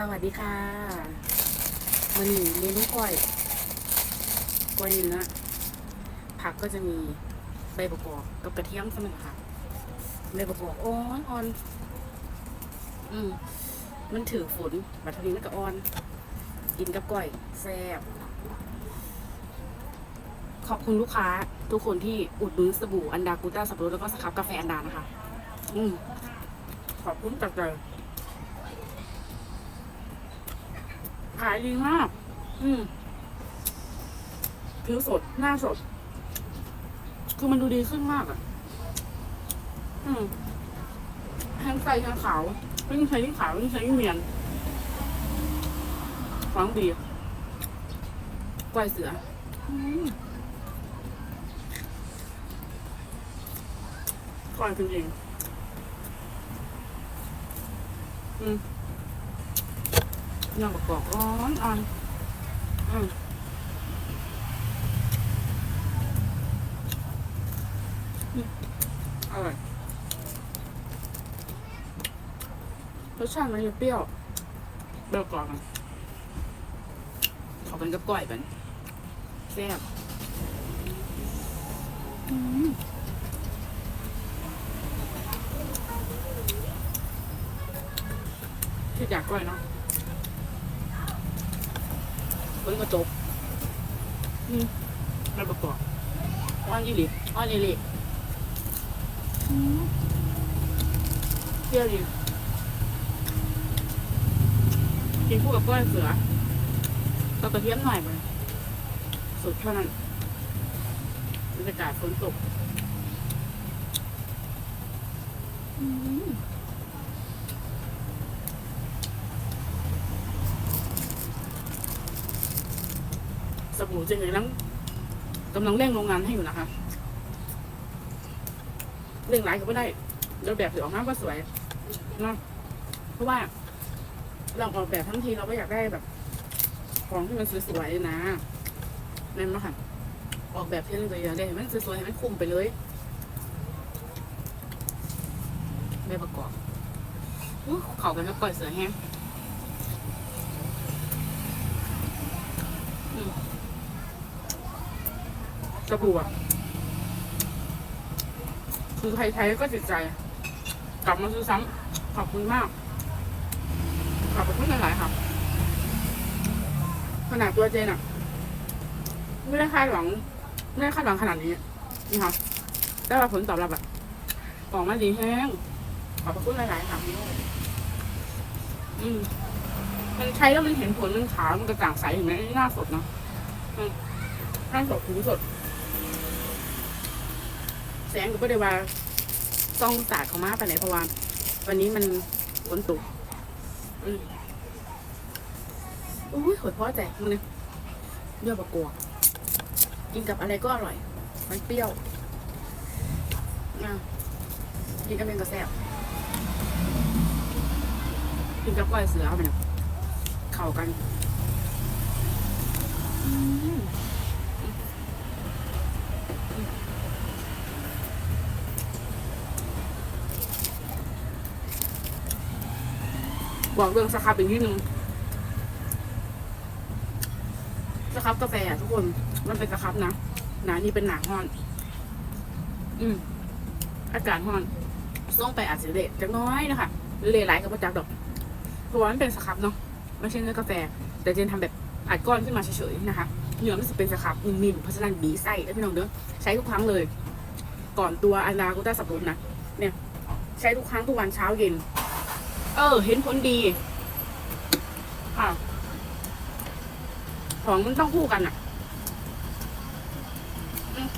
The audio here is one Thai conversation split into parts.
สวัสดีค่ะมันนี้เมนูก้อยก้อยเนื้อผักก็จะมีใบประกอบกับกระเทียมสมัยค่ะใบประกอบอ่อนอ่อนอืมมันถือฝนบัดเทานี้มันก็อ่อน กินกับก้อยแซ่บขอบคุณลูกค้า ทุกคนที่อุดหนุนสบู่อันดากูต้าสับปะรดแล้วก็สครับกาแฟอันดานะคะ อืมขอบคุณจากใจายดีมาก อืมผิวสด หน้าสด คือมันดูดีขึ้นมากอะ่ะ อืมทั้งใสทั้งขาวยิ่งใช้ยิ่งขาวยิ่งใช้ยิ่งเนียนฟังดีกล้วยเสืออืมกล้วยจริงๆอืม น้ำประกอบร้อนอ่อนอืมอร่อยรสชาติมันจะเปรี้ยวเปรี้ยวก่อนมันขอเป็นกับก้อยเป็นแซ่บอืมที่อยากก้อยเนาะ บนกระจกนี่ไม่ประกอบอ้อนยี่หลีอ้อนยี่หลีอืมเปรี้ยวดีกินคู่กับกล้วยเสือก็กระเทียมหน่อยไปสุดเท่านั้นบรรยากาศฝนตกอื นูจริงๆแล้วกำลังเร่งโรงงานให้อยู่นะคะเร่งหลายก็ไม่ได้เดี๋ยวแบบถือออกมาก็สวยนะเพราะว่า เราออกแบบทั้งทีเราก็อยากได้แบบ ของที่มันสวยๆนะนั่นมาค่ะออกแบบที่เราอยากได้ให้มันสวยๆให้มันคุ้มไปเลยไม่ประกอบอู้เขากันแล้วก่อยเสือแห้ง อืมกระบูอะคือใครใช้ก็ติดใจ กลับมาซื้อซ้ำขอบคุณมาก ขอบคุณหลายๆครับขนาดตัวเจนอะไม่ได้คาดหวังไม่ได้คาดหวังขนาดนี้นี่ค่ะแต่ว่าผลตอบรับอะออกมาดีแห้งขอบคุณหลายๆค่ะอืมมันใช้แล้วมันเห็นผลมันขาวมันกระจ่างใสเห็นไหมนี่หน้าสดเนาะหน้าสดผิวสด สงก็ไม่ได้ว่าต้องสาดเขามาไปไหนเพราะว่าวันนี้มันฝนตกอืมอุ้ยโหดพ่อใจมึงเนี่ยเลือดประกวดกินกับอะไรก็อร่อย มันเปรี้ยวอะกินกับเป็นกระแซบกินกับก้อยเสือเอาไปเนี่ยเข้ากัน อืม บอกเรื่องสครับอีกนิดนึงสครับกาแฟอะทุกคน มันเป็นสครับนะหนานี่เป็นหนาห้อน อืมอากาศห้อนส่งไปอาจจะเละจักน้อยนะคะเละหลายกับประจักดอกเพราะว่ามันเป็นสครับเนาะไม่ใช่เนื้อกาแฟ แต่เจนทำแบบอัดก้อนขึ้นมาเฉยๆนะคะเนื้อมันจะเป็นสครับนิ่มๆเพราะฉะนั้นบีไส้แล้วพี่น้องเด้อใช้ทุกครั้งเลย ก่อนตัวอานากุต้าสับปะรดนะเนี่ย ใช้ทุกครั้งทุกวันเช้าเย็น เออ เห็นผลดีค่ะของมันต้องคู่กันอะอืม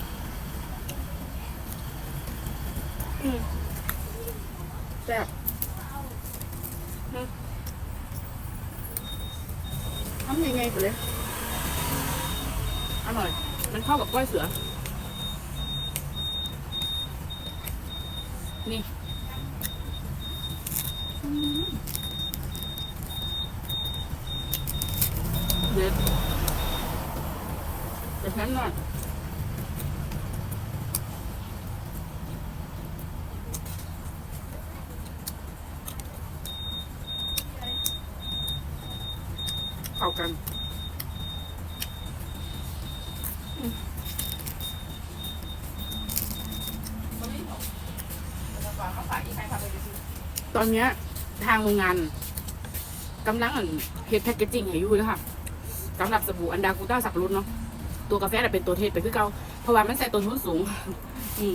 อืมแซ่บอืมทำยังไงไปเลย อร่อย มันเข้ากับก้อยเสือ นี่ เด็ดเดี๋ยวฉันหน่อยเข้ากันอืมตอนเนี้ย ทางโรงงานกำลังเฮ็ดแพคเกจจิ้งให้อยู่นะคะสำหรับสบู่อันดากูต้าสับรุ่นเนาะตัวกาแฟเป็นตัวเทศไปคือเก่าเพราะว่ามันใส่ต้นทุนสูง อืม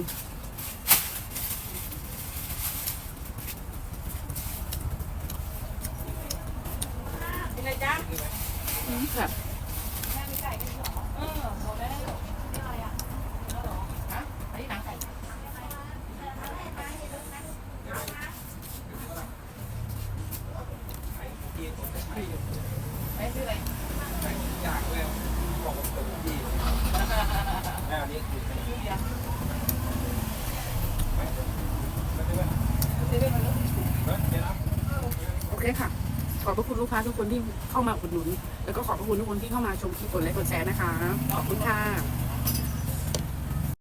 เป็นไรจ๊ะอืมแบบฮะอันนี้หนังไก่ ไม่ซื้ออะไรอยากเลยบอกว่าเปิดที่แม่อันนี้คือซื้อเบียร์ไม่ไม่ได้ว่นี้เดี๋ยวนะโอเคค่ะขอบพระคุณลูกค้าทุกคนที่เข้ามาอุดหนุน แล้วก็ขอบพระคุณทุกคนที่เข้ามาชมคลิปกดไลค์กดแชร์นะคะ ขอบคุณค่ะ